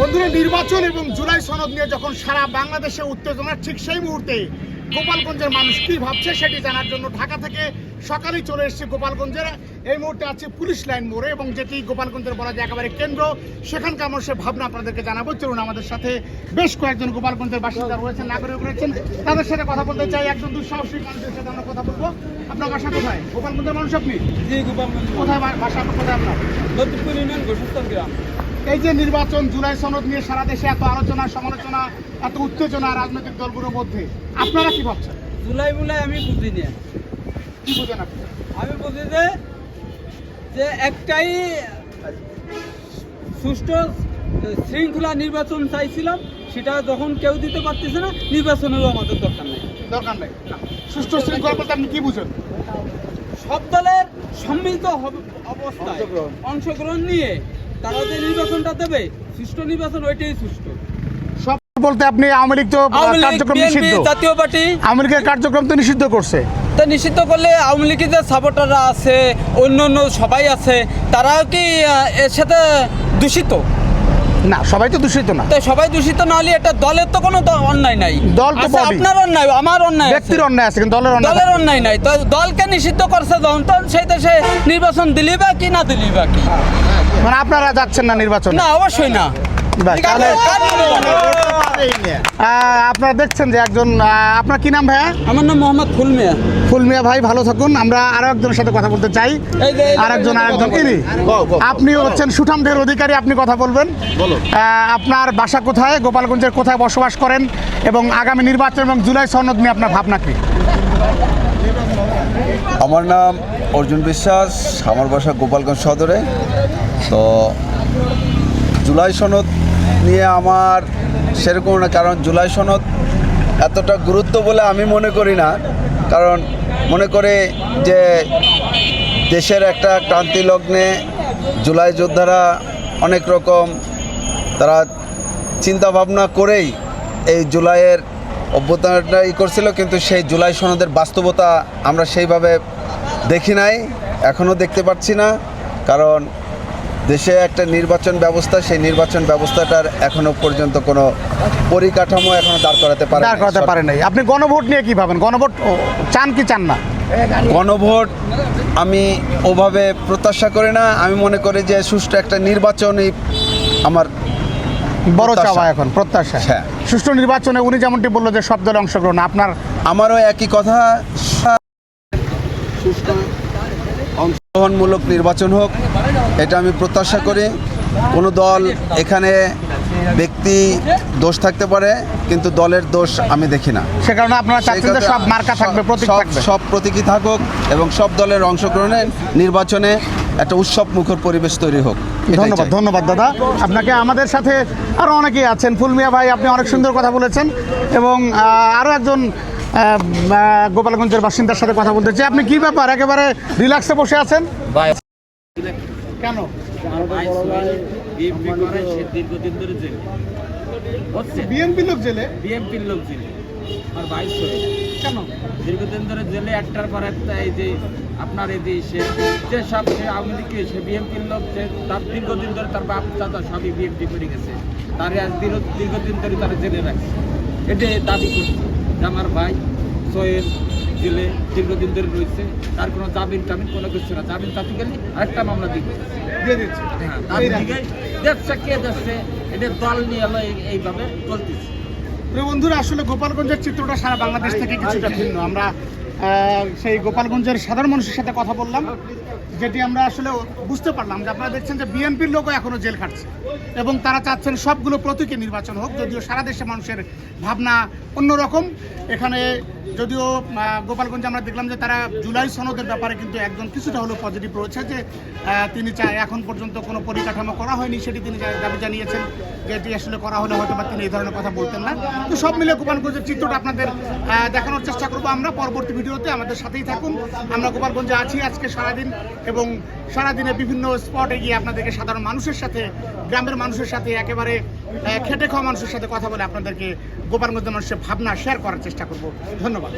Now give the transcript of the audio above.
বন্ধুরা নির্বাচন এবং জুলাই সনদ নিয়ে যখন সারা বাংলাদেশে উত্তেজনা ঠিক সেই মুহূর্তে গোপালগঞ্জের মানুষ কি ভাবছে সেটি জানার জন্য ঢাকা থেকে সকালেই চলে এসেছে গোপালগঞ্জের। এই মুহূর্তে আছে পুলিশ লাইন মোড়ে এবং যেটি গোপালগঞ্জের বলা যায় একেবারে কেন্দ্র। সেখানকার মানুষের ভাবনা আপনাদেরকে জানাব। চলুন আমাদের সাথে বেশ কয়েকজন গোপালগঞ্জের বাসিন্দা রয়েছেন নাগরিক রয়েছেন। তাদের সাথে কথা বলতে চাই একজন দুঃসাহসিক মানুষের সাথে আমরা কথা বলব। আপনার বাসা কোথায়? গোপালগঞ্জের মানুষ আপনি? জি গোপালগঞ্জ কোথায় বাসা কোথায় আপনার? লতিফপুর ইউনিয়ন ঘোষস্থান গ্রাম। এই যে নির্বাচন জুলাই সনদ নিয়ে সারা দেশে এত আলোচনা সমালোচনা এত উত্তেজনা রাজনৈতিক দলগুলোর মধ্যে আপনারা কি ভাবছেন? জুলাই মুলাই আমি বুঝি না। কি বুঝেন আপনি? আমি বুঝি যে যে একটাই সুষ্ঠু শৃঙ্খলা নির্বাচন চাইছিলাম সেটা যখন কেউ দিতে পারতেছে না নির্বাচনেরও আমাদের দরকার নেই। দরকার নেই। সুষ্ঠু শৃঙ্খলা বলতে আপনি কি বুঝেন? সব দলের সম্মিলিত হব- অবস্থায় অংশগ্রহণ নিয়ে তারা যে নির্বাচনটা দেবে সুষ্ঠু নির্বাচন ওইটাই সুষ্ঠু। সব বলতে আপনি আওয়ামী লীগ তো কার্যক্রম নিষিদ্ধ। জাতীয় পার্টি। আওয়ামী লীগের কার্যক্রম তো নিষিদ্ধ করছে। তা নিষিদ্ধ করলে আওয়ামী লীগের যে সাপোর্টাররা আছে অন্য অন্য সবাই আছে তারাও কি এর সাথে দূষিত? না সবাই তো দূষিত না। তাই সবাই দূষিত না হলে এটা দলের তো কোনো অন্যায় নাই। দল তো আছে, আপনার অন্যায় আমার অন্যায়। ব্যক্তির অন্যায় আছে কিন্তু দলের অন্যায় দলের অন্যায় নাই। তো দলকে নিষিদ্ধ করছে যখন তখন সেই দেশে নির্বাচন দিলি বা কি না দিলি বা কি? মানে আপনারা যাচ্ছেন না নির্বাচন না অবশ্যই না আপনারা দেখছেন যে একজন আপনার কি নাম ভাইয়া আমার নাম মোহাম্মদ ফুলমিয়া ফুলমিয়া ভাই ভালো থাকুন আমরা আরও একজনের সাথে কথা বলতে চাই যে- আরেকজন আরেকজন ইনি আপনি হচ্ছেন সুঠামদের অধিকারী আপনি কথা বলবেন আপনার বাসা কোথায় গোপালগঞ্জের কোথায় বসবাস করেন এবং আগামী নির্বাচন এবং জুলাই সনদ নিয়ে আপনার ভাবনা কি আমার নাম অর্জুন বিশ্বাস আমার বাসা গোপালগঞ্জ সদরে তো জুলাই সনদ নিয়ে আমার সেরকম না, কারণ জুলাই সনদ এতটা গুরুত্ব বলে আমি মনে করি না। কারণ মনে করে যে দেশের একটা ক্রান্তি লগ্নে জুলাই যোদ্ধারা অনেক রকম তারা চিন্তা ভাবনা করেই এই জুলাইয়ের অভ্যুত্থানটা ই করছিল, কিন্তু সেই জুলাই সনদের বাস্তবতা আমরা সেইভাবে দেখি নাই, এখনও দেখতে পাচ্ছি না। কারণ দেশে একটা নির্বাচন ব্যবস্থা সেই নির্বাচন ব্যবস্থাটার এখনও পর্যন্ত কোনো পরিকাঠামো এখনও দাঁড় করাতে পারে দাঁড় করাতে পারে নাই। আপনি গণভোট নিয়ে কি ভাবেন? গণভোট চান কি চান না? গণভোট আমি ওভাবে প্রত্যাশা করি না। আমি মনে করি যে সুষ্ঠু একটা নির্বাচনই আমার বড়। চাওয়া এখন প্রত্যাশা। হ্যাঁ। সুষ্ঠু নির্বাচনে উনি যেমনটি বলল যে সব দলে অংশগ্রহণ আপনার আমারও একই কথা। সুষ্ঠু অংশগ্রহণমূলক নির্বাচন হোক এটা আমি প্রত্যাশা করি। কোনো দল এখানে ব্যক্তি দোষ থাকতে পারে কিন্তু দলের দোষ আমি দেখি না। সে কারণে আপনারা চাচ্ছেন যে সব মার্কা থাকবে প্রতীক থাকবে। সব থাকুক এবং সব দলের অংশগ্রহণে নির্বাচনে একটা উৎসব মুখর পরিবেশ তৈরি হোক। ধন্যবাদ ধন্যবাদ দাদা। আপনাকে আমাদের সাথে আরও অনেকেই আছেন। ফুলমিয়া ভাই আপনি অনেক সুন্দর কথা বলেছেন এবং আরও একজন গোপালগঞ্জের বাসিন্দার সাথে কথা বলতে চাই। আপনি কি ব্যাপার? একেবারে রিল্যাক্সে বসে আছেন? কেন? দীর্ঘদিন ধরে জেলে হচ্ছে বিএনপি লোক জেলে। বিএনপির লোক জেলে। আর বাইশ কেন? দীর্ঘদিন ধরে জেলে একটার পর একটা এই যে আপনার এই যে সে যে সব সে আওয়ামী লীগকে সে বিএনপির লোক সে তার দীর্ঘদিন ধরে তার বাপ চাচা সবই বিএনপি করে গেছে। তারে দীর্ঘদিন ধরে তারা জেলে রাখছে। এটা দাবি করছে। যে আমার ভাই সোহেল জেলে দীর্ঘদিন ধরে রয়েছে তার কোনো জামিন টামিন কোনো কিছু না। জামিন চাতে গেলে আরেকটা মামলা দিবে দিয়ে দিচ্ছে। হ্যাঁ, তার কে দেখছে এটা দল নিয়ে এই- এইভাবে চলতেছে। বন্ধুরা আসলে গোপালগঞ্জের চিত্রটা সারা বাংলাদেশ থেকে কিছুটা ভিন্ন। আমরা সেই গোপালগঞ্জের সাধারণ মানুষের সাথে কথা বললাম। যেটি আমরা আসলে বুঝতে পারলাম যে আপনারা দেখছেন যে বিএনপির লোকও এখনও জেল খাটছে। এবং তারা চাচ্ছেন সবগুলো প্রতীকী নির্বাচন হোক, যদিও সারা দেশে মানুষের ভাবনা অন্যরকম। এখানে যদিও গোপালগঞ্জে আমরা দেখলাম যে তারা জুলাই সনদের ব্যাপারে কিন্তু একজন কিছুটা হলেও পজিটিভ রয়েছে যে তিনি চায় এখন পর্যন্ত কোনো পরিকাঠামো করা হয়নি, সেটি তিনি দাবি জানিয়েছেন যে এটি আসলে করা হলে হয়তো বা তিনি এই ধরনের কথা বলতেন না। তো সব মিলে গোপালগঞ্জের চিত্রটা আপনাদের দেখানোর চেষ্টা করব আমরা। পরবর্তী ভিডিওতে আমাদের সাথেই থাকুন। আমরা গোপালগঞ্জে আছি আজকে সারাদিন। এবং সারাদিনে বিভিন্ন স্পটে গিয়ে আপনাদেরকে সাধারণ মানুষের সাথে, গ্রামের মানুষের সাথে, একেবারে খেটে খাওয়া মানুষের সাথে কথা বলে আপনাদেরকে গোপালগঞ্জের মানুষের ভাবনা শেয়ার করার চেষ্টা করব। ধন্যবাদ।